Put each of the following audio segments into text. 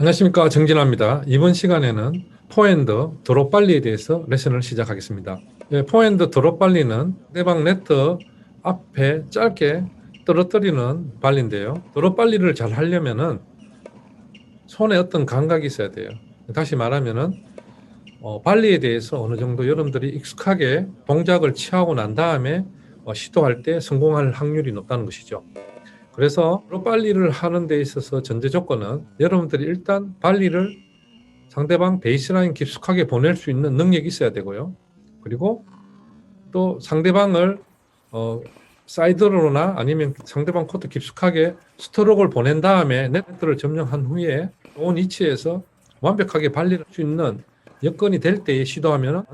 안녕하십니까 정진아입니다. 이번 시간에는 포핸드 드롭 빨리에 대해서 레슨을 시작하겠습니다. 예, 포핸드 드롭 빨리는 상대방 네트 앞에 짧게 떨어뜨리는 발리인데요. 드롭 빨리를 잘 하려면은 손에 어떤 감각이 있어야 돼요. 다시 말하면은 어, 발리에 대해서 어느 정도 여러분들이 익숙하게 동작을 취하고 난 다음에 어, 시도할 때 성공할 확률이 높다는 것이죠. 그래서 발리를 하는 데 있어서 전제 조건은 여러분들이 일단 발리를 상대방 베이스라인 깊숙하게 보낼 수 있는 능력이 있어야 되고요. 그리고 또 상대방을 어, 사이드로나 아니면 상대방 코트 깊숙하게 스트로크를 보낸 다음에 네트를 점령한 후에 좋은 위치에서 완벽하게 발리를 할수 있는 여건이 될 때에 시도하면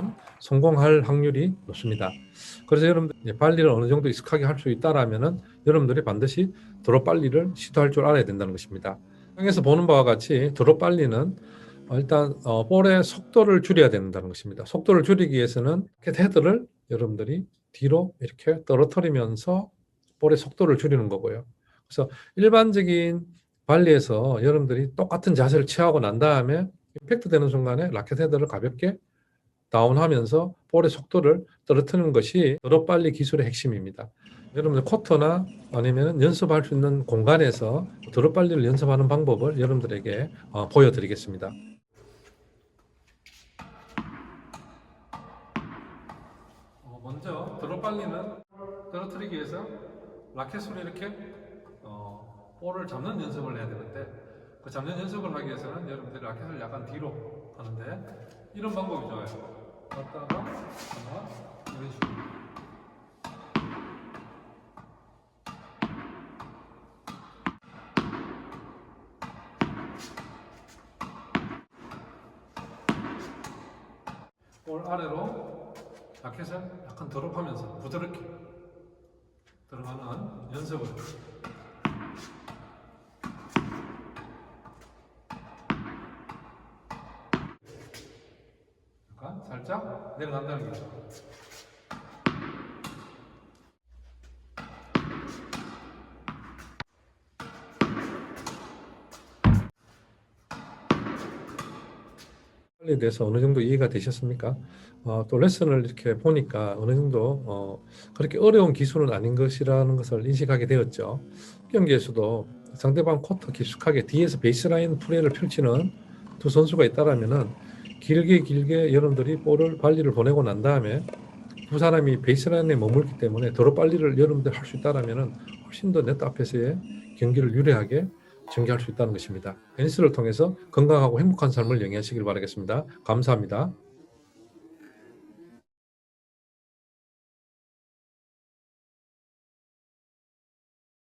성공할 확률이 높습니다. 그래서 여러분들 발리를 어느 정도 익숙하게 할 수 있다라면은 여러분들이 반드시 드롭 발리를 시도할 줄 알아야 된다는 것입니다. 상에서 보는 바와 같이 드롭 발리는 어, 일단 어, 볼의 속도를 줄여야 된다는 것입니다. 속도를 줄이기 위해서는 헤드를 여러분들이 뒤로 이렇게 떨어뜨리면서 볼의 속도를 줄이는 거고요. 그래서 일반적인 발리에서 여러분들이 똑같은 자세를 취하고 난 다음에 임팩트 되는 순간에 라켓 헤드를 가볍게 다운하면서 볼의 속도를 떨어뜨리는 것이 드롭 발리 기술의 핵심입니다. 여러분들 코터나 아니면 연습할 수 있는 공간에서 드롭 발리를 연습하는 방법을 여러분들에게 어, 보여드리겠습니다. 어, 먼저 드롭 발리는 떨어뜨리기 위해서 라켓으로 이렇게 어, 볼을 잡는 연습을 해야 되는데 그 잡는 연습을 하기 위해서는 여러분들이 라켓을 약간 뒤로 하는데 이런 방법이 좋아요. 갔다가 하나 이런 식으로 볼 아래로 라켓을 약간 드롭하면서 부드럽게 들어가는 연습을 약간 살짝 내려간다는 거죠. 빨리 대해서 어느 정도 이해가 되셨습니까? 어, 또 레슨을 이렇게 보니까 어느 정도 어, 그렇게 어려운 기술은 아닌 것이라는 것을 인식하게 되었죠. 경기에서도 상대방 코트 깊숙하게 뒤에서 베이스라인 플레이를 펼치는 두 선수가 있다라면은 길게 길게 여러분들이 볼을 발리를 보내고 난 다음에 두 사람이 베이스라인에 머물기 때문에 도로 빨리를 여러분들 할 수 있다라면은 훨씬 더 네트 앞에서의 경기를 유리하게 전개할 수 있다는 것입니다. 테니스를 통해서 건강하고 행복한 삶을 영위하시길 바라겠습니다. 감사합니다.